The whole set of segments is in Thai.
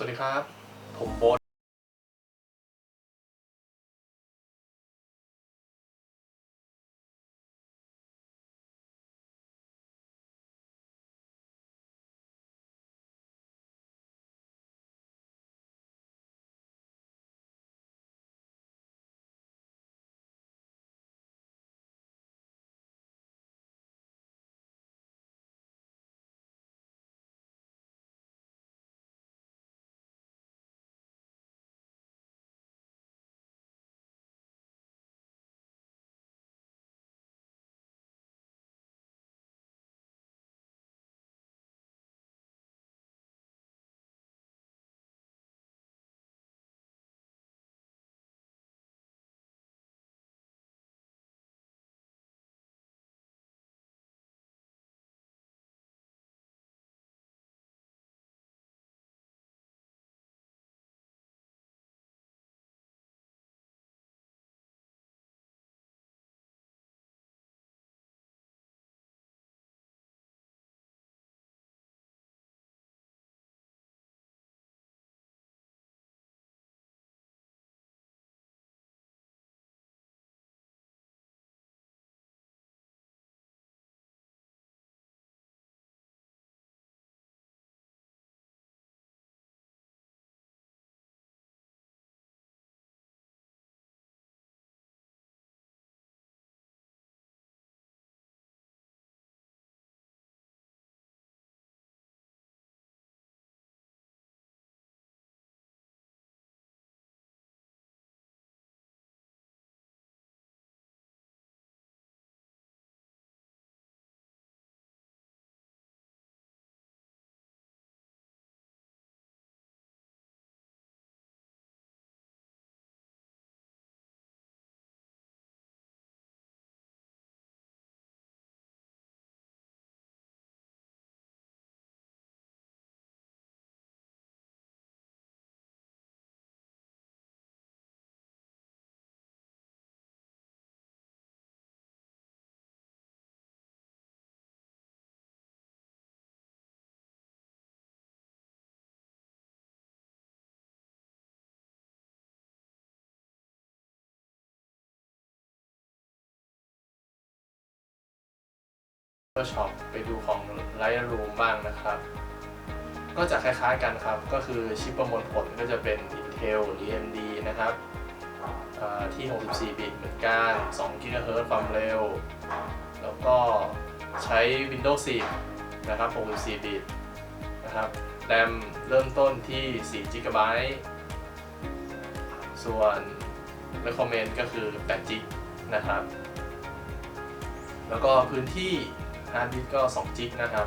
สวัสดีครับ ผมโบ๊ท็ช็อปไปดูของไลท์รูมบ้างนะครับ ก็จะคล้ายๆกันครับ ก็คือชิปประมวลผลก็จะเป็น Intel หรือ AMD นะครับที่ 64 บิตเหมือนกัน2 GHz ความเร็ว แล้วก็ใช้ Windows 10 นะครับ 64 บิตนะครับแรมเริ่มต้นที่ 4 GB ส่วน recommend ก็คือ8 g นะครับ แล้วก็พื้นที่ ฮาร์ดดิสก์ก็2จิกนะครับ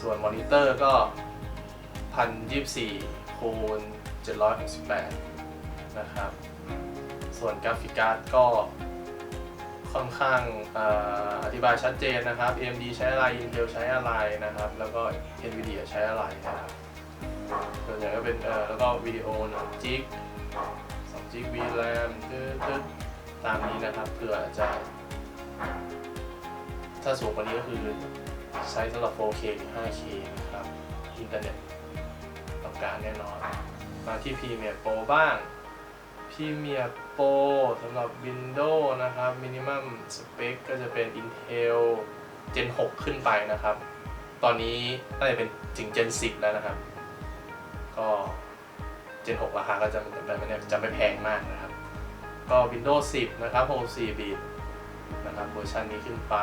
ส่วนมอนิเตอร์ก็ 1024คูณ768 นะครับ ส่วนกราฟิกการ์ดก็ค่อนข้างออธิบายชัดเจนนะครับ AMD ใช้อะไร Intel ใช้อะไรนะครับ แล้วก็ NVIDIA ใช้อะไรนะครับส่วนใหญ่ก็เป็นเอ่แล้วก็วิดีโอ1จิก2จิก VRAM ตึ๊ดตามนี้นะครับเผื่อจะ ถ้าสูงกว่านี้ก็คือใช้สำหรับ 4K หรือ 5K นะครับ อินเทอร์เน็ตต้องการแน่นอน มาที่ Premiere Pro บ้าง Premiere Pro สำหรับ Windows นะครับ Minimum Spec ก็จะเป็น Intel Gen 6 ขึ้นไปนะครับ ตอนนี้น่าจะเป็นถึง Gen 10 แล้วนะครับ ก็ Gen 6 ราคาก็จะไม่จะไม่แพงมากนะครับ ก็ Windows 10 นะครับ64บิต นะครับเวอร์ชันนี้ขึ้นไป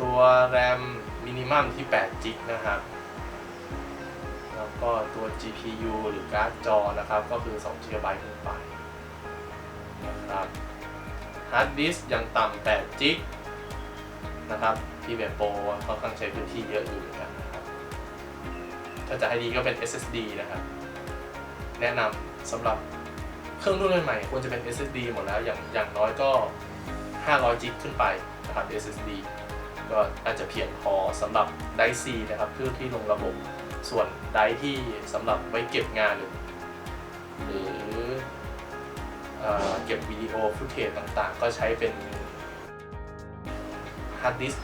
ตัวแรมมินิมัมที่8 g b นะครับแล้วก็ตัว GPU หรือการ์ดจอนะครับ ก็คือ2 g b ขึ้นไปนะครับฮาร์ดดิสยังต่ำ8 g b นะครับที่แบบโปรค่อนข้างใช้พื้นที่เยอะอยู่เหมือนกันนะครับ ถ้าจะให้ดีก็เป็น SSD นะครับ แนะนำสำหรับเครื่องรุ่นใหม่ๆควรจะเป็น SSD หมดแล้วอย่างอย่างน้อยก็ 500 จิกขึ้นไปนะครับ SSD ก็อาจจะเพียงพอสำหรับไดซี นะครับเพื่อที่ลงระบบ ส่วนไดที่สำหรับไว้เก็บงานหรือหรือเก็บวิดีโอฟุตเทจต่างๆ ก็ใช้เป็นฮาร์ดดิส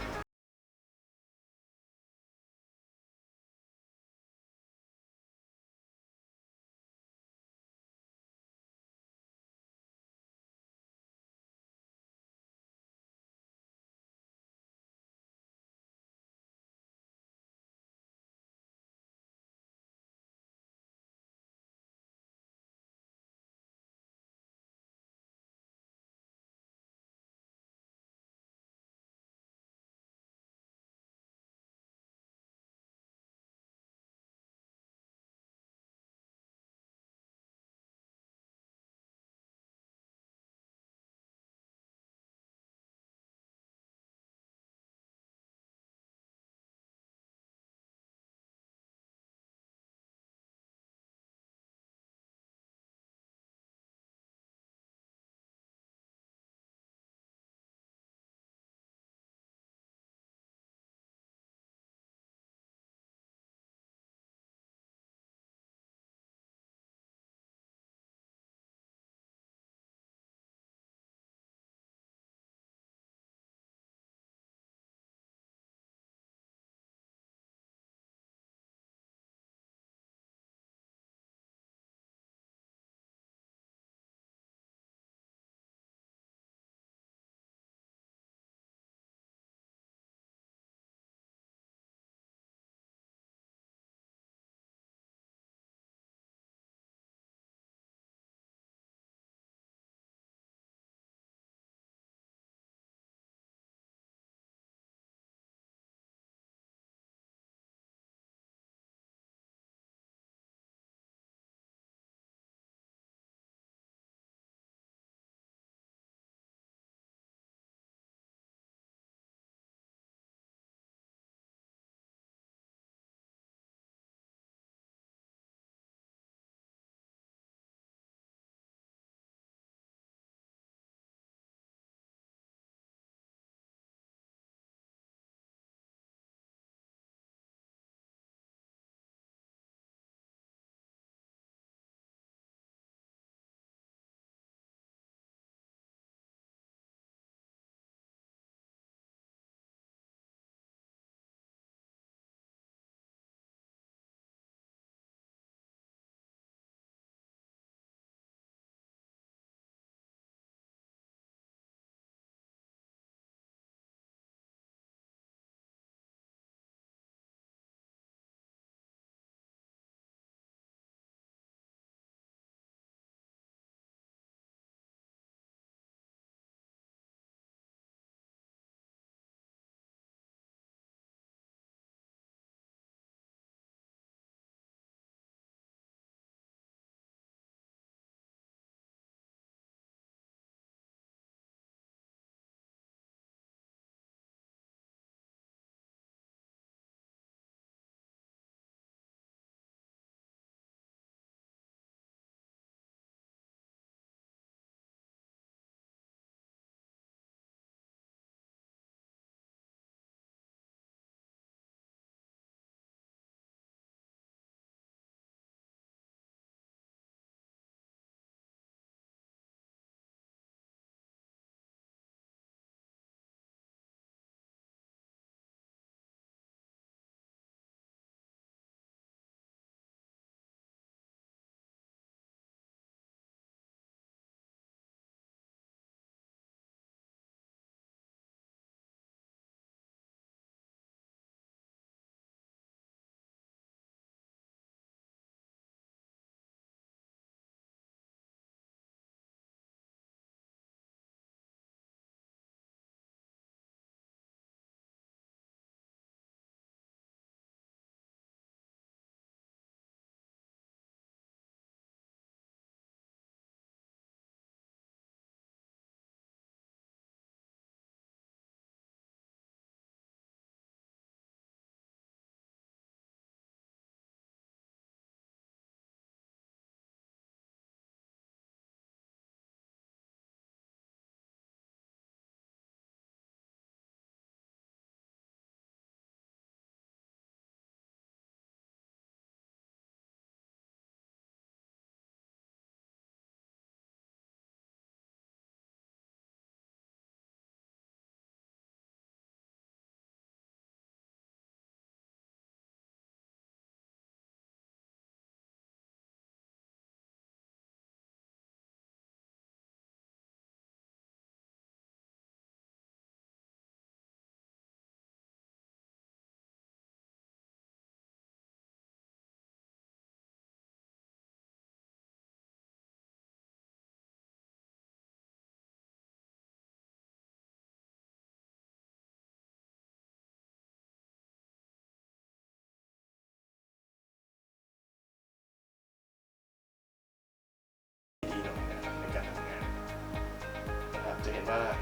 มาก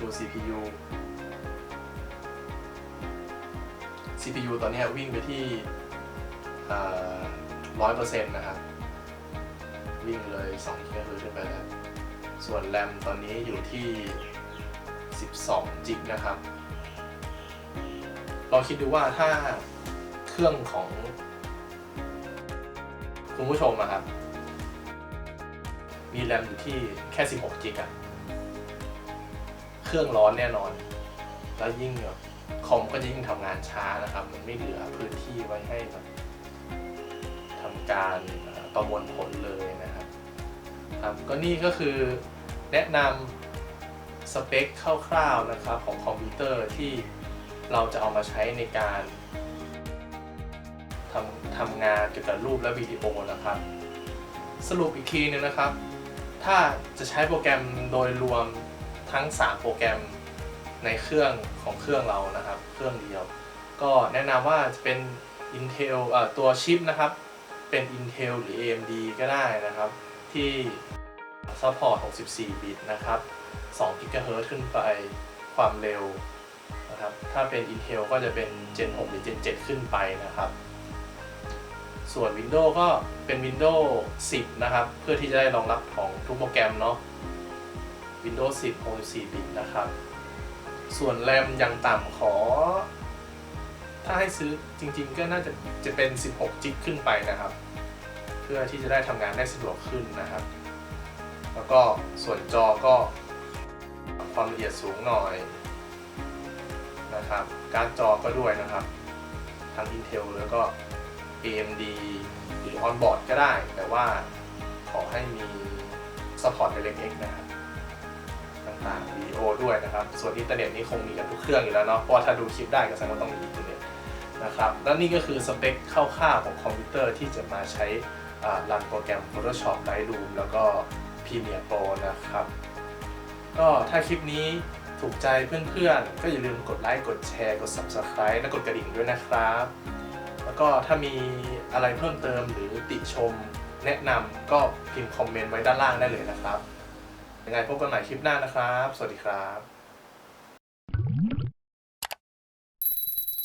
ดู CPU CPU ตอนนี้วิ่งไปที่ร้อยเปอร์เซ็นต์นะครับ วิ่งเลย2กิกะเฮิรตซ์ขึ้นไปแล้ว ส่วนแรมตอนนี้อยู่ที่ 12 จิกนะครับลองคิดดูว่าถ้าเครื่องของคุณผู้ชมอะครับ มีแรมอยู่ที่แค่ 16จิกอะเครื่องร้อนแน่นอน แล้วยิ่งแบบคอมก็จะยิ่งทำงานช้านะครับ มันไม่เหลือพื้นที่ไว้ให้แบบทำการประมวลผลเลยนะครับครับก็นี่ก็คือแนะนำสเปคคร่าวๆนะครับของคอมพิวเตอร์ที่เราจะเอามาใช้ในการทำทำงานเกี่ยวกับรูปและวิดีโอนะครับ สรุปอีกทีนึงนะครับ ถ้าจะใช้โปรแกรมโดยรวมทั้ง 3 โปรแกรมในเครื่องของเครื่องเรานะครับ เครื่องเดียว ก็แนะนำว่าจะเป็น Intel เอ่อตัวชิปนะครับ เป็น Intel หรือ AMD ก็ได้นะครับ ที่ support 64 บิตนะครับ2 GHz ขึ้นไปความเร็วนะครับ ถ้าเป็น Intel ก็จะเป็น Gen 6 หรือ Gen 7 ขึ้นไปนะครับ ส่วน Windows ก็เป็น Windows 10 นะครับ เพื่อที่จะได้รองรับของทุกโปรแกรมเนาะ Windows 10 64บิตนะครับ ส่วนแรมยังต่ำขอ ถ้าให้ซื้อจริงๆ ก็น่าจะจะเป็น 16 จิกขึ้นไปนะครับ เพื่อที่จะได้ทำงานได้สะดวกขึ้นนะครับ แล้วก็ส่วนจอก็ความละเอียดสูงหน่อยนะครับ การ์ดจอก็ด้วยนะครับ ทั้ง Intel แล้วก็ AMD หรือ On-board ก็ได้ แต่ว่าขอให้มี support DirectX นะครับต่างๆวิดีโอด้วยนะครับ ส่วนอินเทอร์เน็ตนี่คงมีกันทุกเครื่องอยู่แล้วเนาะเพราะถ้าดูคลิปได้ก็แสดงว่าต้องมีอินเทอร์เน็ตนะครับและนี่ก็คือสเปคคร่าวๆของคอมพิวเตอร์ที่จะมาใช้รันโปรแกรม Photoshop Lightroom แล้วก็ Premiere Pro นะครับ ก็ถ้าคลิปนี้ถูกใจเพื่อนๆ ก็อย่าลืมกดไลค์ กดแชร์ กด Subscribe และกดกระดิ่งด้วยนะครับ แล้วก็ถ้ามีอะไรเพิ่มเติมหรือติชมแนะนำก็พิมพ์คอมเมนต์ไว้ด้านล่างได้เลยนะครับ ยังไงพบกันใหม่คลิปหน้านะครับ สวัสดีครับ